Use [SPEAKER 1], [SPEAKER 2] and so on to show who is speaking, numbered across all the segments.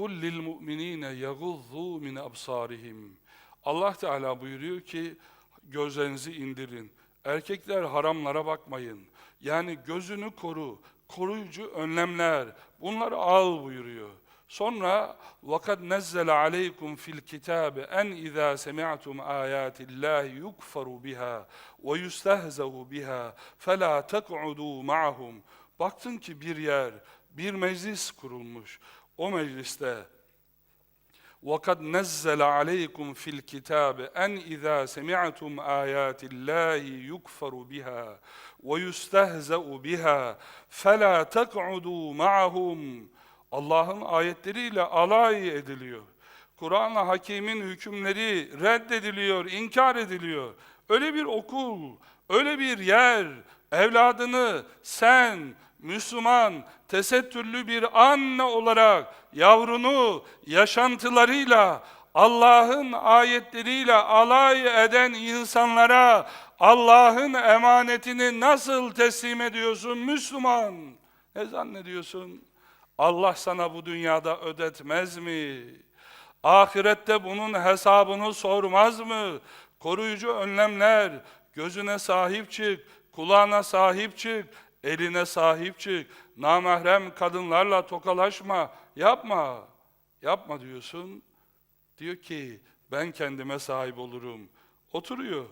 [SPEAKER 1] kul lil mu'minine yaguzzu min absarihim. Allah Teala buyuruyor ki gözlerinizi indirin. Erkekler haramlara bakmayın. Yani gözünü koru. Koruyucu önlemler. Bunları al buyuruyor. Sonra وَقَدْ نَزَّلَ عَلَيْكُمْ فِي الْكِتَابِ أَنْ إِذَا سَمِعْتُمْ آيَاتِ اللّٰهِ يُكْفَرُ بِهَا وَيُسْتَهْزَوْ بِهَا فَلَا تَقْعُدُوا مَعَهُمْ Baktın ki bir yer, bir meclis kurulmuş. O mecliste وَقَدْ نَزَّلَ عَلَيْكُمْ فِي الْكِتَابِ أَنْ إِذَا سَمِعْتُمْ آيَاتِ اللّٰهِ يُكْفَرُ بِهَا وَيُسْتَهْزَأُ بِهَا فَلَا تَقْعُدُوا مَعَهُمْ Allah'ın ayetleriyle alay ediliyor. Kur'an-ı Hakîm'in hükümleri reddediliyor, inkar ediliyor. Öyle bir okul, öyle bir yer, evladını sen Müslüman, tesettürlü bir anne olarak yavrunu yaşantılarıyla Allah'ın ayetleriyle alay eden insanlara Allah'ın emanetini nasıl teslim ediyorsun Müslüman? Ne zannediyorsun? Allah sana bu dünyada ödetmez mi? Ahirette bunun hesabını sormaz mı? Koruyucu önlemler, gözüne sahip çık, kulağına sahip çık, eline sahip çık. Namahrem kadınlarla tokalaşma, yapma. Yapma diyorsun. Diyor ki ben kendime sahip olurum. Oturuyor.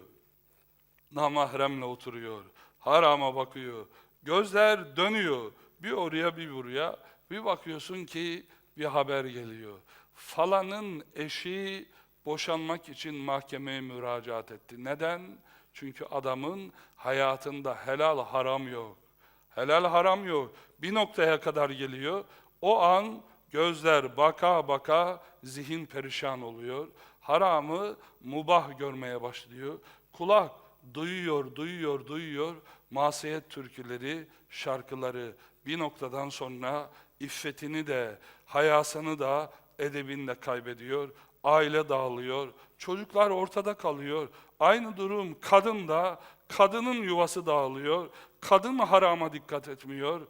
[SPEAKER 1] Namahremle oturuyor. Harama bakıyor. Gözler dönüyor. Bir oraya bir buraya. Bir bakıyorsun ki bir haber geliyor. Falanın eşi boşanmak için mahkemeye müracaat etti. Neden? Çünkü adamın hayatında helal haram yok. Helal haram yok. Bir noktaya kadar geliyor. O an gözler baka baka zihin perişan oluyor. Haramı mubah görmeye başlıyor. Kulak duyuyor, duyuyor, duyuyor. Masiyet türküleri, şarkıları bir noktadan sonra iffetini de, hayasını da, edebini de kaybediyor. Aile dağılıyor. Çocuklar ortada kalıyor. Aynı durum kadın da, kadının yuvası dağılıyor. Kadın harama dikkat etmiyor.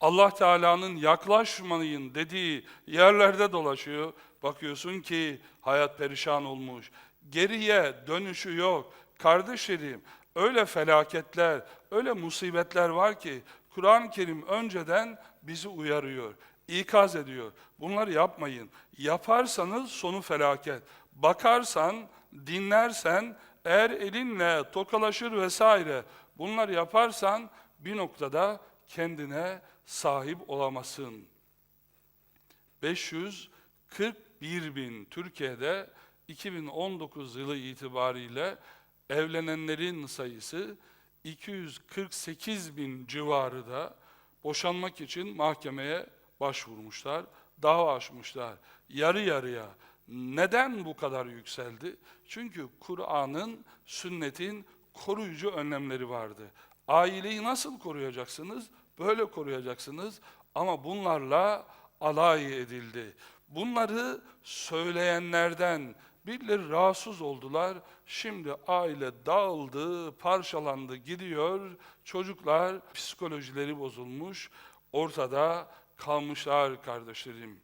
[SPEAKER 1] Allah Teala'nın yaklaşmayın dediği yerlerde dolaşıyor. Bakıyorsun ki hayat perişan olmuş. Geriye dönüşü yok. Kardeşlerim öyle felaketler, öyle musibetler var ki Kur'an-ı Kerim önceden bizi uyarıyor, ikaz ediyor. Bunları yapmayın. Yaparsanız sonu felaket. Bakarsan, dinlersen, eğer elinle tokalaşır vesaire bunları yaparsan bir noktada kendine sahip olamazsın. 541 bin Türkiye'de 2019 yılı itibariyle evlenenlerin sayısı 248 bin civarı da boşanmak için mahkemeye başvurmuşlar, dava açmışlar. Yarı yarıya. Neden bu kadar yükseldi? Çünkü Kur'an'ın, sünnetin koruyucu önlemleri vardı. Aileyi nasıl koruyacaksınız? Böyle koruyacaksınız ama bunlarla alay edildi. Bunları söyleyenlerden birileri rahatsız oldular. Şimdi aile dağıldı, parçalandı, gidiyor. Çocuklar psikolojileri bozulmuş, ortada kalmışlar kardeşlerim.